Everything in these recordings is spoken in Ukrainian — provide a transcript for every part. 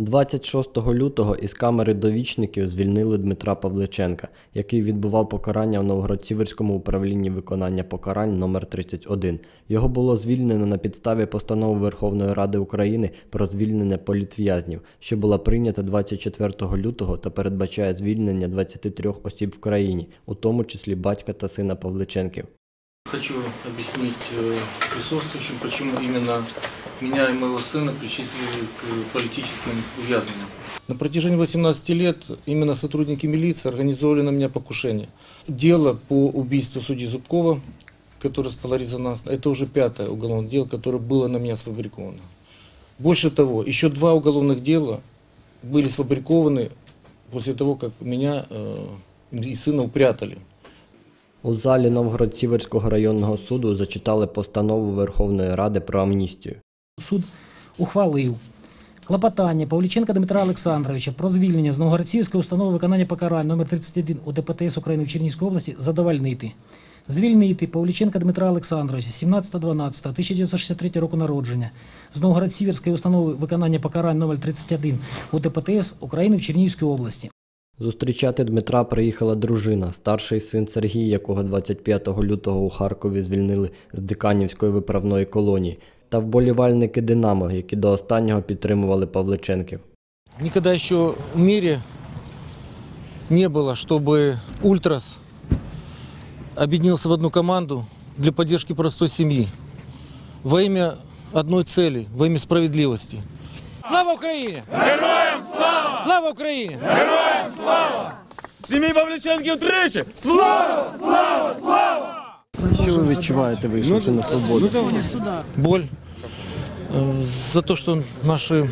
26 лютого із камери довічників звільнили Дмитра Павличенка, який відбував покарання в Новгород-Сіверському управлінні виконання покарань номер 31. Його було звільнено на підставі постанови Верховної Ради України про звільнення політв'язнів, що була прийнята 24 лютого та передбачає звільнення 23 осіб в країні, у тому числі батька та сина Павличенків. Хочу объяснить э, присутствующим, почему именно меня и моего сына причислили к политическим увязненным. На протяжении 18 лет именно сотрудники милиции организовали на меня покушение. Дело по убийству судьи Зубкова, которое стало резонансно, это уже пятое уголовное дело, которое было на меня сфабриковано. Больше того, еще два уголовных дела были сфабрикованы после того, как меня э, и сына упрятали. У залі Новгород-Сіверського районного суду зачитали постанову Верховної Ради про амністію. Суд ухвалив клопотання Павліченка Дмитра Олександровича про звільнення з Новгородцівської установи виконання покарань номер 31 УДПТС України в Чернігівській області задовольнити. Звільнити Павліченка Дмитра Олександровича 17.12.1963 року народження з Новгород-Сіверської установи виконання покарань номер 31 УДПТС України в Чернігівській області. Зустрічати Дмитра приїхала дружина, старший син Сергій, якого 25 лютого у Харкові звільнили з Диканівської виправної колонії, та вболівальники Динамо, які до останнього підтримували Павличенків. Никогда еще в мире не было, чтобы Ультрас объединился в одну команду для поддержки простой семьи. Во имя одной цели, во имя справедливости. Слава Украине! Героям слава! Слава Украине! Сім'ї Павліченків тричі! Що ви відчуваєте, вийшовши на свободу? Боль э, за то, что наши...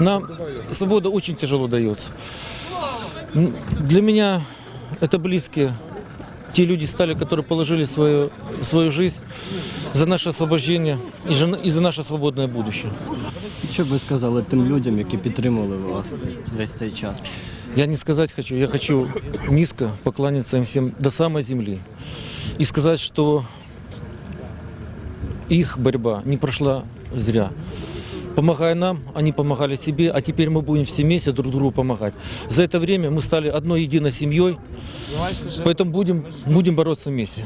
Нам свобода очень тяжело дается. Для меня это близкие те люди стали, которые положили свою, свою жизнь за наше освобождение и за наше свободное будущее. Що б ви сказали тим людям, які підтримували вас весь цей час? Я не сказать хочу, я хочу низко покланяться им всем до самой земли и сказать, что их борьба не прошла зря Помогая нам, они помогали себе, а теперь мы будем все вместе друг другу помогать. За это время мы стали одной единой семьей, поэтому будем, будем бороться вместе.